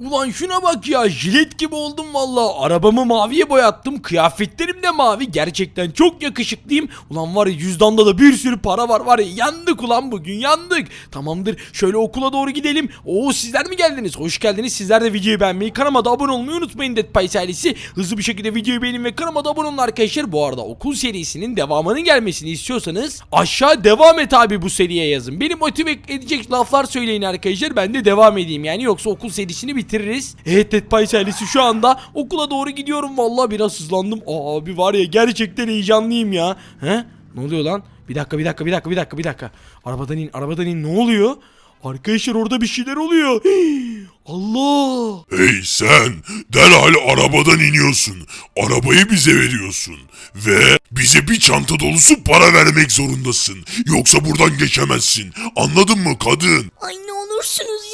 Ulan şuna bak ya jilet gibi oldum valla. Arabamı maviye boyattım. Kıyafetlerim de mavi. Gerçekten çok yakışıklıyım. Ulan var ya cüzdanda da bir sürü para var var ya. Yandık ulan bugün yandık. Tamamdır şöyle okula doğru gidelim. Oo sizler mi geldiniz? Hoş geldiniz. Sizler de videoyu beğenmeyi, kanalıma abone olmayı unutmayın Dead Pies ailesi. Hızlı bir şekilde videoyu beğenin ve kanalıma abone olun arkadaşlar. Bu arada okul serisinin devamının gelmesini istiyorsanız aşağı devam et abi bu seriye yazın. Beni motive edecek laflar söyleyin arkadaşlar. Ben de devam edeyim yani yoksa okul serisini bitiririz. Evet Dead Pies ailesi şu anda okula doğru gidiyorum. Vallahi biraz hızlandım. Abi var ya gerçekten heyecanlıyım ya. He? Ne oluyor lan? Bir dakika bir dakika bir dakika bir dakika bir dakika. Arabadan in arabadan in ne oluyor? Arkadaşlar orada bir şeyler oluyor. Allah! Hey sen derhal arabadan iniyorsun. Arabayı bize veriyorsun. Ve bize bir çanta dolusu para vermek zorundasın. Yoksa buradan geçemezsin. Anladın mı kadın? Ay ne olursunuz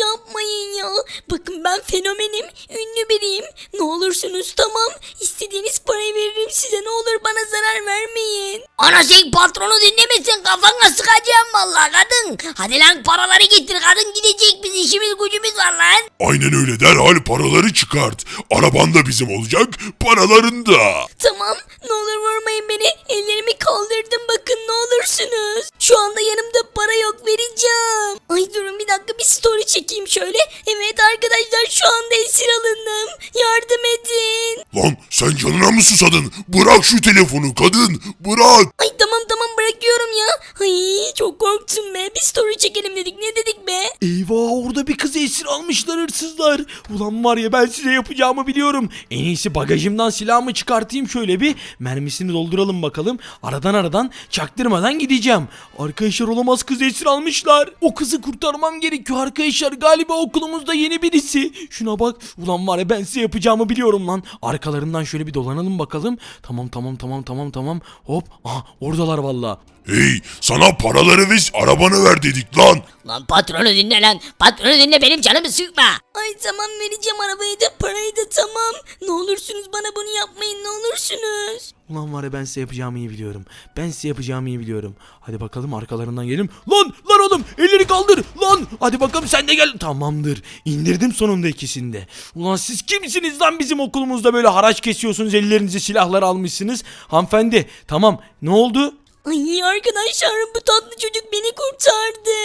yapmayın ya. Bakın ben fenomenim, ünlü biriyim. Ne olursunuz tamam. İstediğiniz parayı veririm size ne olur bana zarar vermeyin. Ana sen patronu dinlemesin kafana sıkacağım vallahi kadın. Hadi lan paraları getir kadın gidecek biz işimiz gücümüz var lan. Aynen öyle derhal paraları çıkart. Araban da bizim olacak, paraların da. Tamam ne olur vurmayın beni. Ellerimi kaldırdım bakın ne olursunuz. Şu anda yanımda para yok vereceğim. Ay durun bir dakika bir story çekeyim şöyle. Evet arkadaşlar şu anda esir alındım. Yardım edin. Lan sen canına mı susadın? Bırak şu telefonu kadın, bırak. Ay tamam tamam bırakıyorum ya. Ay çok korktum be. Bir story çekelim dedik. Ne dedik be? Eyvah orada bir kızı esir almışlar hırsızlar. Ulan var ya ben size yapacağımı biliyorum. En iyisi bagajımdan silahımı çıkartayım şöyle bir. Mermisini dolduralım bakalım. Aradan aradan çaktırmadan gideceğim. Arkadaşlar olamaz kızı esir almışlar. O kızı kurtarmam gerekiyor arkadaşlar. Galiba okulumuzda yeni birisi. Şuna bak. Ulan var ya ben size yapacağımı biliyorum lan. Arkalarından şöyle bir dolanalım bakalım. Tamam tamam tamam tamam tamam. Hop. Aha oradalar valla. Hey sana paraları ve arabanı ver dedik lan. Lan patronu dinle lan. Patronu dinle benim canımı sıkma. Ay tamam vereceğim arabayı da parayı da tamam. Olursunuz bana bunu yapmayın ne olursunuz. Ulan var ya ben size yapacağımı iyi biliyorum. Ben size yapacağımı iyi biliyorum. Hadi bakalım arkalarından gelelim. Lan lan oğlum elleri kaldır lan. Hadi bakalım sen de gel. Tamamdır. İndirdim sonunda ikisini de. Ulan siz kimsiniz lan bizim okulumuzda böyle haraç kesiyorsunuz ellerinize silahlar almışsınız. Hanımefendi tamam ne oldu? Ay arkadaşlar bu tatlı çocuk beni kurtardı.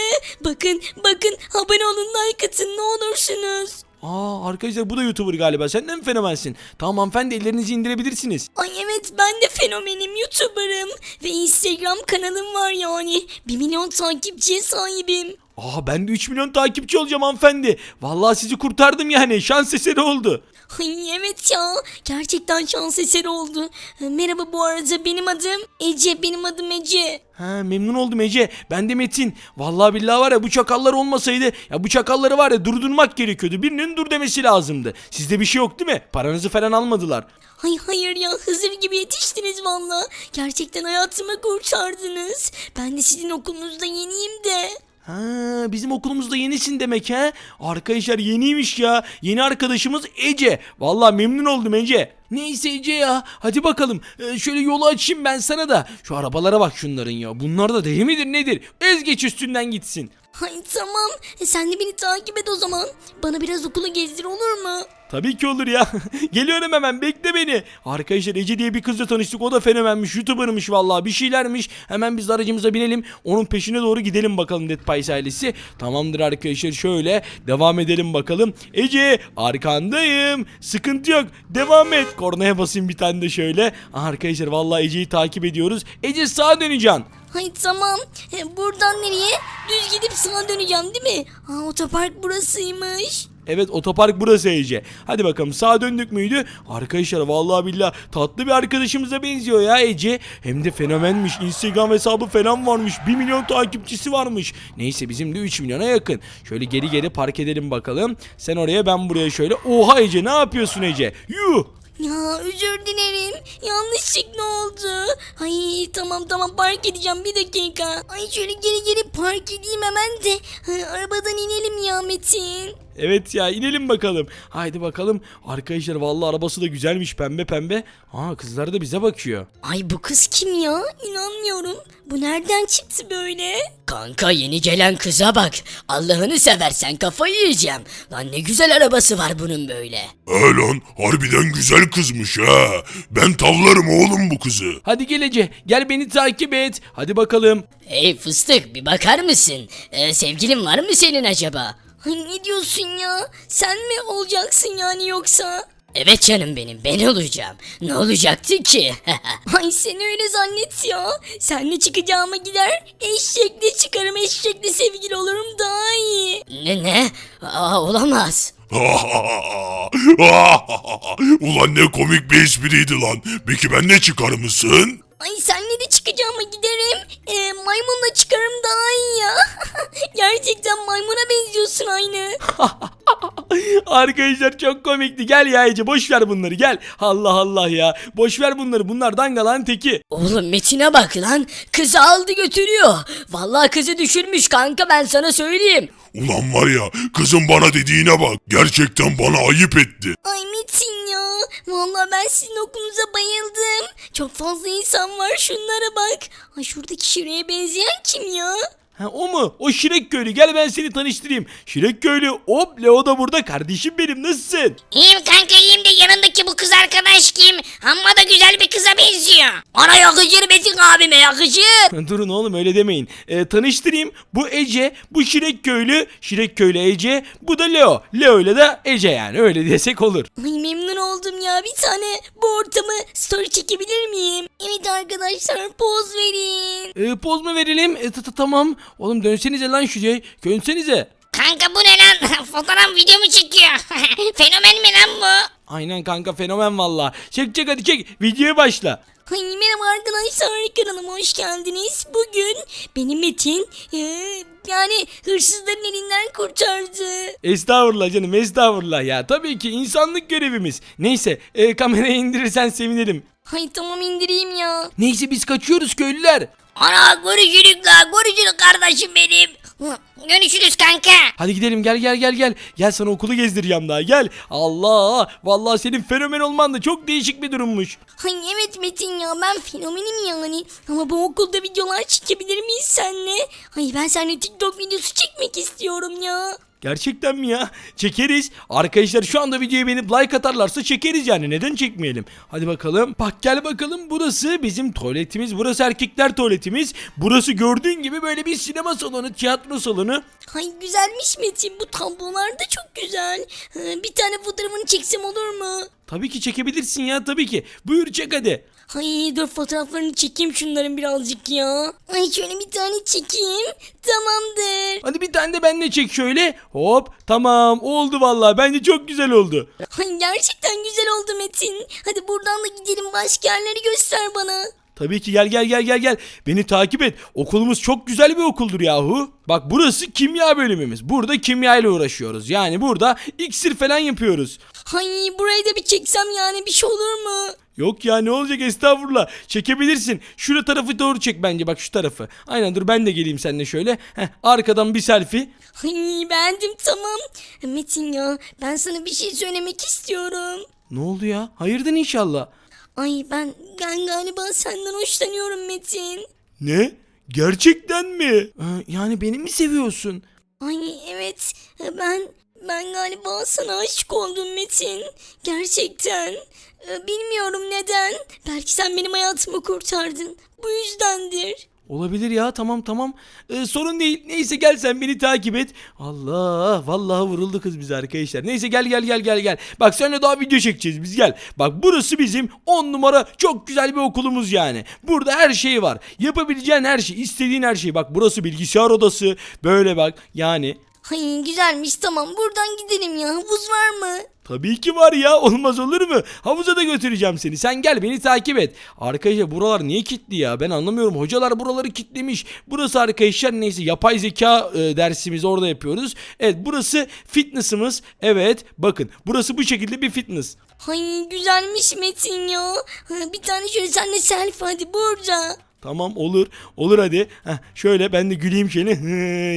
Bakın bakın abone olun like atın ne olursunuz. Aa arkadaşlar bu da YouTuber galiba. Sen de mi fenomensin? Tamam hanımefendi ellerinizi indirebilirsiniz. Ay evet ben de fenomenim YouTuber'ım. Ve Instagram kanalım var yani. 1 milyon takipçiye sahibim. Aa ben de 3 milyon takipçi olacağım hanımefendi. Vallahi sizi kurtardım yani. Şans eseri oldu. Ay evet ya. Gerçekten şans eseri oldu. Merhaba bu arada benim adım Ece. Benim adım Ece. Ha memnun oldum Ece. Ben de Metin. Vallahi billahi var ya bu çakallar olmasaydı ya bu çakalları var ya durdurmak gerekiyordu. Birinin dur demesi lazımdı. Sizde bir şey yok değil mi? Paranızı falan almadılar. Ay hayır ya Hızır gibi yetiştiniz valla. Gerçekten hayatımı kurtardınız. Ben de sizin okulunuzda yeniyim de. Ha bizim okulumuzda yenisin demek ha. Arkadaşlar yeniymiş ya. Yeni arkadaşımız Ece. Vallahi memnun oldum Ece. Neyse Ece ya. Hadi bakalım. Ee, şöyle yolu açayım ben sana da. Şu arabalara bak şunların ya. Bunlar da deli midir nedir? Ez geç üstünden gitsin. Ay tamam. E, sen de beni takip et o zaman. Bana biraz okulu gezdir olur mu? Tabii ki olur ya. Geliyorum hemen bekle beni. Arkadaşlar Ece diye bir kızla tanıştık. O da fenomenmiş. Youtuber'mış vallahi bir şeylermiş. Hemen biz aracımıza binelim. Onun peşine doğru gidelim bakalım Dead Pies ailesi. Tamamdır arkadaşlar şöyle devam edelim bakalım. Ece arkandayım. Sıkıntı yok. Devam et. Kornaya basayım bir tane de şöyle. Aha, arkadaşlar vallahi Ece'yi takip ediyoruz. Ece sağa döneceksin. Ay tamam. E, buradan nereye? Düz gidip sağa döneceğim değil mi? Aa otopark burasıymış. Evet otopark burası Ece. Hadi bakalım sağa döndük müydü? Arkadaşlar vallahi billah tatlı bir arkadaşımıza benziyor ya Ece. Hem de fenomenmiş. Instagram hesabı falan varmış. 1 milyon takipçisi varmış. Neyse bizim de 3 milyona yakın. Şöyle geri geri park edelim bakalım. Sen oraya ben buraya şöyle. Oha Ece ne yapıyorsun Ece? Yuh. Ya özür dilerim. Yanlışlıkla oldu. Ay tamam tamam park edeceğim bir dakika. Ay şöyle geri geri park edeyim hemen de. Ha, arabadan inelim ya Metin. Evet ya inelim bakalım. Haydi bakalım. Arkadaşlar vallahi arabası da güzelmiş pembe pembe. Aa kızlar da bize bakıyor. Ay bu kız kim ya? İnanmıyorum. Bu nereden çıktı böyle? Kanka yeni gelen kıza bak. Allah'ını seversen kafayı yiyeceğim. Lan ne güzel arabası var bunun böyle. He lan harbiden güzel kızmış ha. Ben tavlarım oğlum bu kızı. Hadi gel Ece gel beni takip et. Hadi bakalım. Hey fıstık bir bakar mısın? Ee, sevgilin var mı senin acaba? Ay ne diyorsun ya? Sen mi olacaksın yani yoksa? Evet canım benim ben olacağım. Ne olacaktı ki? Ay sen öyle zannet ya. Senle çıkacağıma gider eşekle çıkarım eşekle sevgili olurum daha iyi. ne ne? Aa, olamaz. Ulan ne komik bir espriydi lan. Peki ben ne çıkar mısın? Ay senle de çıkacağıma giderim. Ee, maymunla çıkarım daha iyi ya. Gerçekten maymuna benziyorsun aynı. Arkadaşlar çok komikti. Gel ya Ece boş ver bunları gel. Allah Allah ya. Boş ver bunları. Bunlar dangalan teki. Oğlum Metin'e bak lan. Kızı aldı götürüyor. Vallahi kızı düşürmüş kanka ben sana söyleyeyim. Ulan var ya kızım bana dediğine bak. Gerçekten bana ayıp etti. Ay Metin ya. Vallahi ben sizin okulunuza bayıldım. Çok fazla insan var şunlara bak. Ay şuradaki şuraya benzeyen kim ya? Ha, o mu? O Şirek köylü. Gel ben seni tanıştırayım. Şirek köylü. Hop Leo da burada. Kardeşim benim. Nasılsın? İyiyim kanka iyiyim de yanındaki bu kız arkadaş kim? Amma da güzel bir kıza benziyor. Ana yakışır Metin abime yakışır. Durun oğlum öyle demeyin. Ee, tanıştırayım. Bu Ece. Bu Şirek köylü. Şirek köylü Ece. Bu da Leo. Leo ile de Ece yani. Öyle desek olur. Ay memnun oldum ya. Bir tane bu ortamı story çekebilir miyim? Evet arkadaşlar poz verin. Ee, poz mu verelim? E, ta- ta- tamam. Oğlum dönsenize lan şuraya. Dönsenize. Kanka bu ne lan? Fotoğraf video mu çekiyor? Fenomen mi lan bu? Aynen kanka fenomen valla. Çek çek hadi çek. Videoya başla. Ay merhaba arkadaşlar kanalıma hoş geldiniz. Bugün benim Metin eee, yani hırsızların elinden kurtardı. Estağfurullah canım estağfurullah ya. Tabii ki insanlık görevimiz. Neyse e, kamerayı indirirsen sevinirim. Ay tamam indireyim ya. Neyse biz kaçıyoruz köylüler. Ana görüşürüz la görüşürüz kardeşim benim. Görüşürüz kanka. Hadi gidelim gel gel gel gel. Gel sana okulu gezdireceğim daha gel. Allah vallahi senin fenomen olman da çok değişik bir durummuş. Ay evet Metin ya ben fenomenim yani. Ama bu okulda videolar çekebilir miyiz senle? Ay ben seninle TikTok videosu çekmek istiyorum ya. Gerçekten mi ya? Çekeriz. Arkadaşlar şu anda videoyu beğenip like atarlarsa çekeriz yani. Neden çekmeyelim? Hadi bakalım. Bak gel bakalım. Burası bizim tuvaletimiz. Burası erkekler tuvaletimiz. Burası gördüğün gibi böyle bir sinema salonu, tiyatro salonu. Ay güzelmiş Metin bu tablolar da çok güzel. Bir tane fotoğrafını çeksem olur mu? Tabii ki çekebilirsin ya tabii ki. Buyur çek hadi. Ay dur fotoğraflarını çekeyim şunların birazcık ya. Ay şöyle bir tane çekeyim. Tamamdır. Hadi bir tane de ben de çek şöyle. Hop tamam oldu vallahi. Bence çok güzel oldu. Ay gerçekten güzel oldu Metin. Hadi buradan da gidelim başka yerleri göster bana. Tabii ki gel gel gel gel gel. Beni takip et. Okulumuz çok güzel bir okuldur yahu. Bak burası kimya bölümümüz. Burada kimya ile uğraşıyoruz. Yani burada iksir falan yapıyoruz. Ay burayı da bir çeksem yani bir şey olur mu? Yok ya ne olacak estağfurullah. Çekebilirsin. Şura tarafı doğru çek bence bak şu tarafı. Aynen dur ben de geleyim seninle şöyle. Heh, arkadan bir selfie. Ay beğendim tamam. Metin ya ben sana bir şey söylemek istiyorum. Ne oldu ya? Hayırdır inşallah. Ay ben, ben galiba senden hoşlanıyorum Metin. Ne? Gerçekten mi? Ee, yani beni mi seviyorsun? Ay evet ben ben galiba sana aşık oldum Metin. Gerçekten. Ee, Bilmiyorum neden. Belki sen benim hayatımı kurtardın. Bu yüzdendir. Olabilir ya tamam tamam. Ee, sorun değil. Neyse gel sen beni takip et. Allah vallahi vuruldu kız bize arkadaşlar. Neyse gel gel gel gel gel. Bak seninle daha video çekeceğiz biz gel. Bak burası bizim 10 numara çok güzel bir okulumuz yani. Burada her şey var. Yapabileceğin her şey, istediğin her şey. Bak burası bilgisayar odası. Böyle bak yani. Ay güzelmiş tamam buradan gidelim ya. Havuz var mı? Tabii ki var ya olmaz olur mu? Havuza da götüreceğim seni. Sen gel beni takip et. Arkadaşlar buralar niye kilitli ya? Ben anlamıyorum. Hocalar buraları kilitlemiş. Burası arkadaşlar neyse yapay zeka e, dersimizi orada yapıyoruz. Evet burası fitness'ımız. Evet bakın burası bu şekilde bir fitness. Ay güzelmiş Metin ya. Ha, Bir tane şöyle senle selfie hadi burada. Tamam olur. Olur hadi. Heh, şöyle ben de güleyim hı,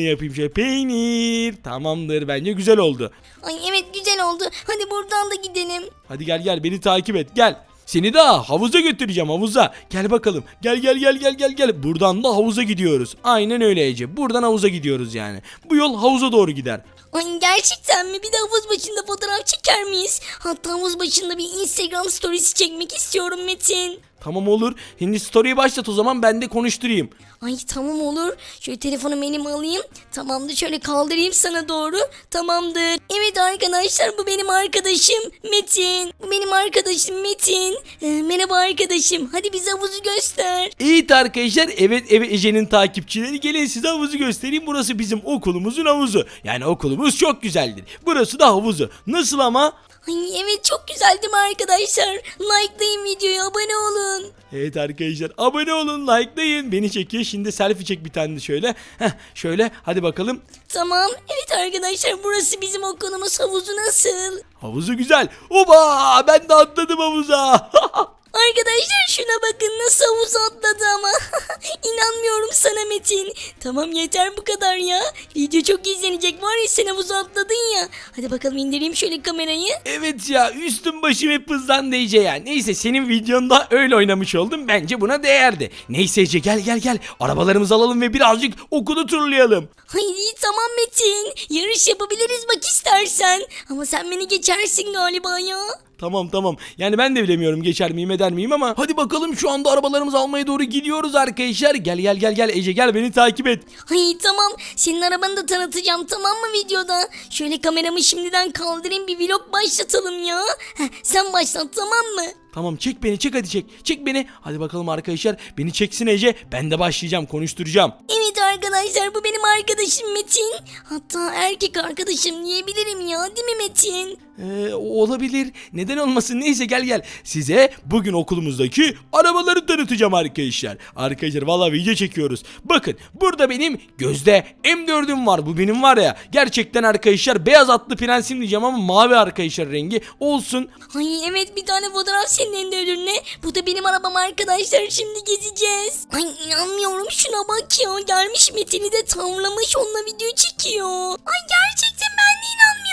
yapayım şöyle. Peynir. Tamamdır bence güzel oldu. Ay evet güzel oldu. Hadi buradan da gidelim. Hadi gel gel beni takip et gel. Seni de havuza götüreceğim havuza. Gel bakalım. Gel gel gel gel gel gel. Buradan da havuza gidiyoruz. Aynen öyle Ece. Buradan havuza gidiyoruz yani. Bu yol havuza doğru gider. Ay gerçekten mi? Bir de havuz başında fotoğraf çeker miyiz? Hatta havuz başında bir Instagram storiesi çekmek istiyorum Metin. Tamam olur. Hindi story'i başlat o zaman ben de konuşturayım. Ay tamam olur. Şöyle telefonumu elime alayım. Tamamdır şöyle kaldırayım sana doğru. Tamamdır. Evet arkadaşlar bu benim arkadaşım Metin. Bu benim arkadaşım Metin. Ee, merhaba arkadaşım. Hadi bize havuzu göster. Evet arkadaşlar evet evet Ece'nin takipçileri gelin size havuzu göstereyim. Burası bizim okulumuzun havuzu. Yani okulumuz çok güzeldir. Burası da havuzu. Nasıl ama? Ay evet çok güzel değil mi arkadaşlar? Likelayın videoyu abone olun. Evet arkadaşlar abone olun likelayın. Beni çekiyor şimdi selfie çek bir tane de şöyle. Heh, şöyle hadi bakalım. Tamam. Evet arkadaşlar burası bizim okulumuz havuzu nasıl? Havuzu güzel. Oba ben de atladım havuza. Arkadaşlar şuna bakın nasıl havuza atladı ama. İnanmıyorum sana Metin. Tamam yeter bu kadar ya. Video çok izlenecek var ya sen havuza atladın ya. Hadi bakalım indireyim şöyle kamerayı. evet ya üstüm başım hep hızlandı Ece ya. Neyse senin videonda öyle oynamış oldum. Bence buna değerdi. Neyse Ece gel gel gel. Arabalarımızı alalım ve birazcık okulu turlayalım. Hayır tamam Metin. Yarış yapabiliriz bak istersen. Ama sen beni geçersin galiba ya. Tamam tamam. Yani ben de bilemiyorum geçer miyim eder miyim ama hadi bakalım şu anda arabalarımızı almaya doğru gidiyoruz arkadaşlar. Gel gel gel gel Ece gel beni takip et. Hayır tamam. Senin arabanı da tanıtacağım tamam mı videoda? Şöyle kameramı şimdiden kaldırayım bir vlog başlatalım ya. Heh, sen başlat tamam mı? Tamam çek beni çek hadi çek. Çek beni. Hadi bakalım arkadaşlar. Beni çeksin Ece. Ben de başlayacağım konuşturacağım. Evet arkadaşlar bu benim arkadaşım Metin. Hatta erkek arkadaşım diyebilirim ya değil mi Metin? Ee, olabilir. Neden olmasın? Neyse gel gel. Size bugün okulumuzdaki arabaları tanıtacağım arkadaşlar. Arkadaşlar valla video çekiyoruz. Bakın burada benim gözde M4'üm var. Bu benim var ya. Gerçekten arkadaşlar beyaz atlı prensim diyeceğim ama mavi arkadaşlar rengi. Olsun. Ay evet bir tane fotoğraf senin ödülüne. Bu da benim arabam arkadaşlar şimdi gezeceğiz. Ay inanmıyorum şuna bak ya. Gelmiş Metin'i de tavlamış onunla video çekiyor. Ay gerçekten ben de inanmıyorum.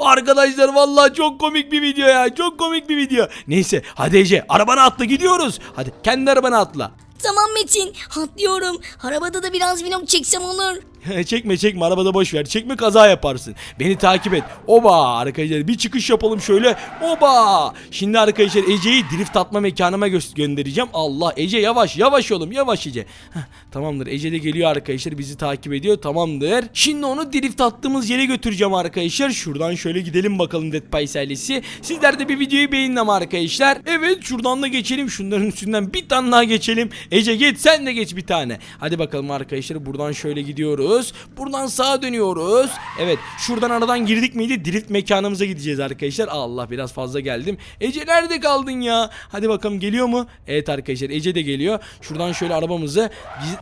Arkadaşlar vallahi çok komik bir video ya. Çok komik bir video. Neyse hadi Ece arabana atla gidiyoruz. Hadi kendi arabana atla. Tamam Metin atlıyorum. Arabada da biraz vlog çeksem olur. çekme çekme arabada boş ver. Çekme kaza yaparsın. Beni takip et. Oba arkadaşlar bir çıkış yapalım şöyle. Oba. Şimdi arkadaşlar Ece'yi drift atma mekanıma gö- göndereceğim. Allah Ece yavaş yavaş oğlum yavaş Ece. Tamamdır Ece de geliyor arkadaşlar bizi takip ediyor. Tamamdır. Şimdi onu drift attığımız yere götüreceğim arkadaşlar. Şuradan şöyle gidelim bakalım Dead Pies ailesi. Sizler de bir videoyu beğenin ama arkadaşlar. Evet şuradan da geçelim. Şunların üstünden bir tane daha geçelim. Ece geç sen de geç bir tane. Hadi bakalım arkadaşlar buradan şöyle gidiyoruz. Buradan sağa dönüyoruz. Evet şuradan aradan girdik miydi? Drift mekanımıza gideceğiz arkadaşlar. Allah biraz fazla geldim. Ece nerede kaldın ya? Hadi bakalım geliyor mu? Evet arkadaşlar Ece de geliyor. Şuradan şöyle arabamızı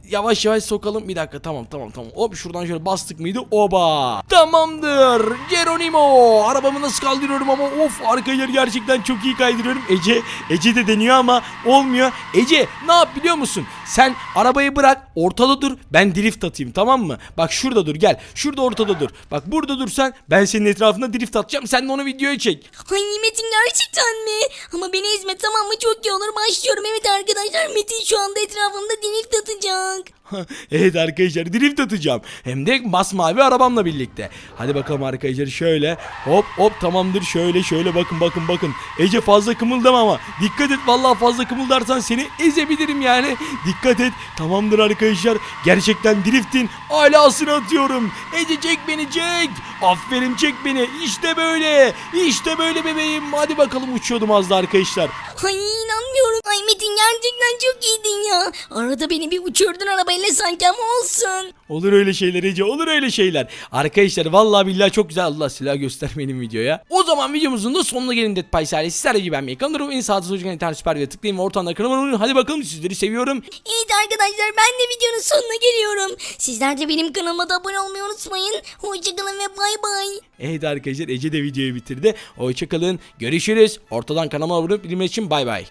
yavaş yavaş sokalım. Bir dakika tamam tamam tamam. Hop şuradan şöyle bastık mıydı? Oba. Tamamdır. Geronimo. Arabamı nasıl kaldırıyorum ama of arkadaşlar gerçekten çok iyi kaydırıyorum. Ece Ece de deniyor ama olmuyor. Ece ne yap biliyor musun? Sen arabayı bırak ortada dur. Ben drift atayım tamam mı? Bak şurada dur gel. Şurada ortada dur. Bak burada dursan ben senin etrafında drift atacağım. Sen de onu videoya çek. Ay Metin gerçekten mi? Ama beni ezme tamam mı? Çok iyi olur. Başlıyorum. Evet arkadaşlar Metin şu anda etrafımda drift atacak. evet arkadaşlar drift atacağım. Hem de masmavi arabamla birlikte. Hadi bakalım arkadaşlar şöyle. Hop hop tamamdır şöyle şöyle bakın bakın bakın. Ece fazla kımıldama ama. Dikkat et vallahi fazla kımıldarsan seni ezebilirim yani. Dikkat et. Tamamdır arkadaşlar. Gerçekten driftin alasını atıyorum. Ece çek beni çek. Aferin çek beni. İşte böyle. İşte böyle bebeğim. Hadi bakalım uçuyordum az da arkadaşlar. Ay inanmıyorum. Ay Metin gerçekten çok iyiydin ya. Arada beni bir uçurdun arabayla sanki ama olsun. Olur öyle şeyler Ece olur öyle şeyler. Arkadaşlar vallahi billahi çok güzel Allah silah göstermeyelim videoya. O zaman videomuzun da sonuna gelin Dead Pies ailesi. Sizler gibi beğenmeyi kanalıma en sağda solda internet süper videoya tıklayın ve ortamda kanalıma abone olun. Hadi bakalım sizleri seviyorum. Evet arkadaşlar ben de videonun sonuna geliyorum. Sizler de benim kanalıma da abone olmayı unutmayın. Hoşçakalın ve bay bay. Evet arkadaşlar Ece de videoyu bitirdi. Hoşçakalın. Görüşürüz. Ortadan kanalıma abone olmayı için bay bay.